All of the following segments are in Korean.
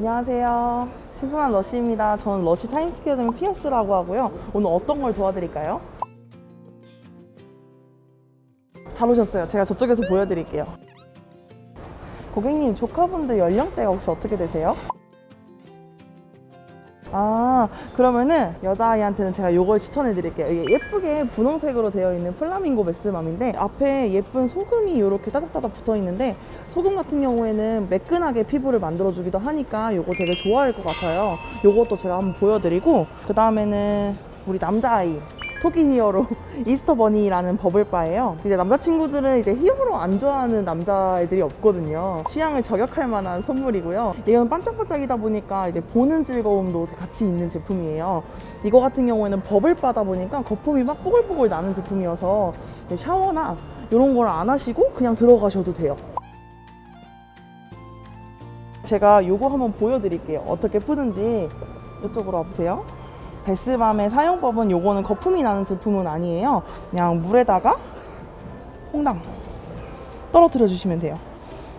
안녕하세요. 신선한 러시입니다. 저는 러시 타임스퀘어점 피어스라고 하고요. 오늘 어떤 걸 도와드릴까요? 잘 오셨어요. 제가 저쪽에서 보여드릴게요. 고객님, 조카분들 연령대가 혹시 어떻게 되세요? 아, 그러면은 여자아이한테는 제가 요걸 추천해 드릴게요. 이게 예쁘게 분홍색으로 되어 있는 플라밍고 베스맘인데 앞에 예쁜 소금이 이렇게 따닥따닥 붙어 있는데 소금 같은 경우에는 매끈하게 피부를 만들어 주기도 하니까 요거 되게 좋아할 것 같아요. 요것도 제가 한번 보여드리고 그 다음에는 우리 남자아이 토끼 히어로 이스터 버니라는 버블바예요. 이제 남자친구들은 이제 히어로 안 좋아하는 남자애들이 없거든요. 취향을 저격할 만한 선물이고요. 이건 반짝반짝이다 보니까 이제 보는 즐거움도 같이 있는 제품이에요. 이거 같은 경우에는 버블바다 보니까 거품이 막 뽀글뽀글 나는 제품이어서 샤워나 이런 걸 안 하시고 그냥 들어가셔도 돼요. 제가 요거 한번 보여드릴게요. 어떻게 푸는지 이쪽으로 와보세요. 베스밤의 사용법은 요거는 거품이 나는 제품은 아니에요. 그냥 물에다가 홍당 떨어뜨려 주시면 돼요.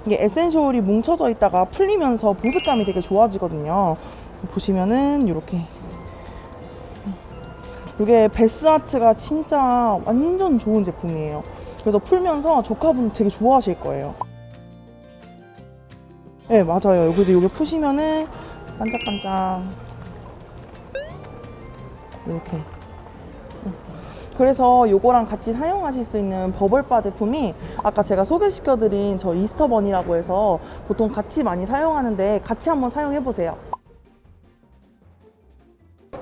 이게 에센셜이 뭉쳐져 있다가 풀리면서 보습감이 되게 좋아지거든요. 보시면은 이렇게 이게 베스아트가 진짜 완전 좋은 제품이에요. 그래서 풀면서 조카분 되게 좋아하실 거예요. 네 맞아요. 여기도 이게 푸시면은 반짝반짝 이렇게 그래서 요거랑 같이 사용하실 수 있는 버블바 제품이 아까 제가 소개시켜드린 저 이스터번이라고 해서 보통 같이 많이 사용하는데 같이 한번 사용해 보세요.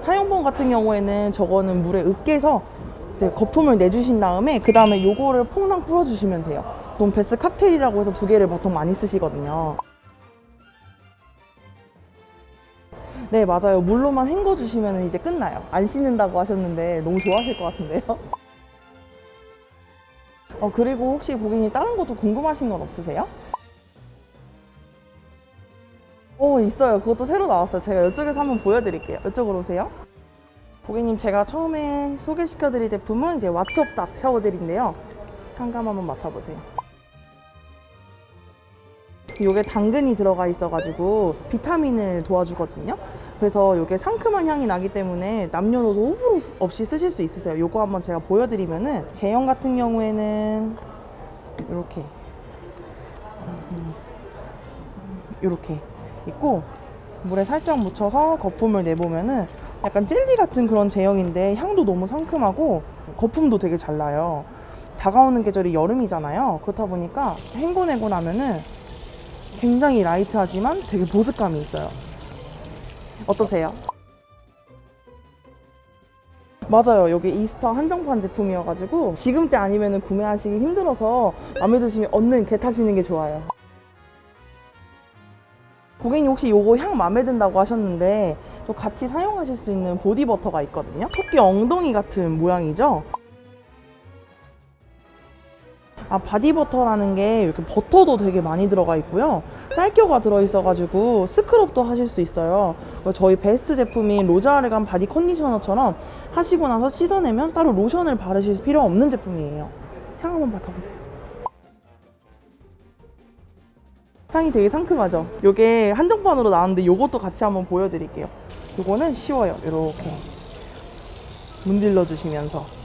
사용법 같은 경우에는 저거는 물에 으깨서 네, 거품을 내주신 다음에 그 다음에 요거를 퐁당 풀어주시면 돼요. 돈 베스 칵테일이라고 해서 두 개를 보통 많이 쓰시거든요. 네, 맞아요. 물로만 헹궈 주시면 이제 끝나요. 안 씻는다고 하셨는데 너무 좋아하실 것 같은데요. 어, 그리고 혹시 고객님 다른 것도 궁금하신 건 없으세요? 어, 있어요. 그것도 새로 나왔어요. 제가 이쪽에서 한번 보여드릴게요. 이쪽으로 오세요. 고객님, 제가 처음에 소개시켜드릴 제품은 이제 왓츠업닥 샤워젤인데요. 향감 한번 맡아보세요. 요게 당근이 들어가 있어가지고 비타민을 도와주거든요. 그래서 요게 상큼한 향이 나기 때문에 남녀노소 호불호 없이 쓰실 수 있으세요. 요거 한번 제가 보여드리면은 제형 같은 경우에는 이렇게 이렇게 있고 물에 살짝 묻혀서 거품을 내보면은 약간 젤리 같은 그런 제형인데 향도 너무 상큼하고 거품도 되게 잘 나요. 다가오는 계절이 여름이잖아요. 그렇다 보니까 헹궈내고 나면은 굉장히 라이트하지만 되게 보습감이 있어요. 어떠세요? 맞아요. 여기 이스터 한정판 제품이어가지고 지금 때 아니면 구매하시기 힘들어서 마음에 드시면 얼른 개 타시는 게 좋아요. 고객님 혹시 요거 향 마음에 든다고 하셨는데 또 같이 사용하실 수 있는 보디버터가 있거든요. 토끼 엉덩이 같은 모양이죠. 아 바디버터라는 게 이렇게 버터도 되게 많이 들어가 있고요. 쌀겨가 들어있어가지고 스크럽도 하실 수 있어요. 저희 베스트 제품인 로즈아르간 바디 컨디셔너처럼 하시고 나서 씻어내면 따로 로션을 바르실 필요 없는 제품이에요. 향 한번 맡아보세요. 향이 되게 상큼하죠? 요게 한정판으로 나왔는데 요것도 같이 한번 보여드릴게요. 요거는 쉬워요. 이렇게 문질러 주시면서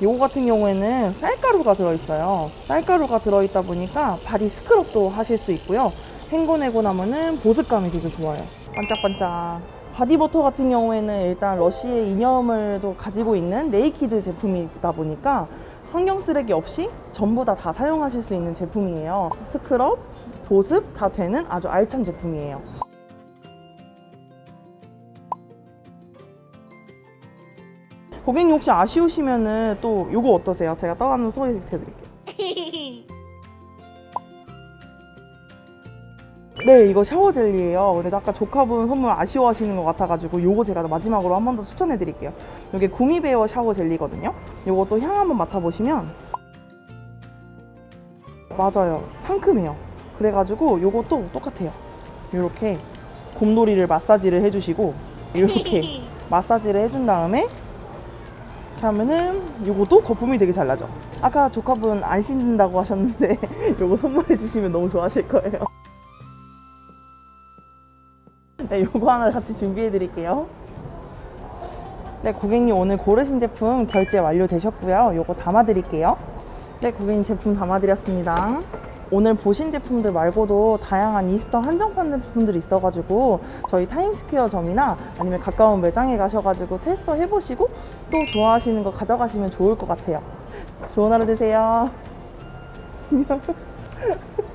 요거 같은 경우에는 쌀가루가 들어있어요. 쌀가루가 들어있다 보니까 바디 스크럽도 하실 수 있고요. 헹궈내고 나면은 보습감이 되게 좋아요. 반짝반짝. 바디버터 같은 경우에는 일단 러시의 이념을 또 가지고 있는 네이키드 제품이다 보니까 환경 쓰레기 없이 전부 다 다 사용하실 수 있는 제품이에요. 스크럽, 보습 다 되는 아주 알찬 제품이에요. 고객님 혹시 아쉬우시면은 또 요거 어떠세요? 제가 떠가는 소개해 드릴게요. 네, 이거 샤워 젤리예요. 근데 아까 조카분 선물 아쉬워하시는 것 같아가지고 요거 제가 마지막으로 한 번 더 추천해 드릴게요. 이게 구미베어 샤워 젤리거든요. 요것도 향 한번 맡아보시면 맞아요. 상큼해요. 그래가지고 요것도 똑같아요. 이렇게 곰돌이를 마사지를 해주시고 이렇게 마사지를 해준 다음에 하면은 요것도 거품이 되게 잘 나죠. 아까 조카분 안 씻는다고 하셨는데 요거 선물해 주시면 너무 좋아하실 거예요. 네, 요거 하나 같이 준비해 드릴게요. 네, 고객님 오늘 고르신 제품 결제 완료되셨고요. 요거 담아 드릴게요. 네, 고객님 제품 담아 드렸습니다. 오늘 보신 제품들 말고도 다양한 이스터 한정판 제품들이 있어가지고 저희 타임스퀘어 점이나 아니면 가까운 매장에 가셔가지고 테스터 해보시고 또 좋아하시는 거 가져가시면 좋을 것 같아요. 좋은 하루 되세요.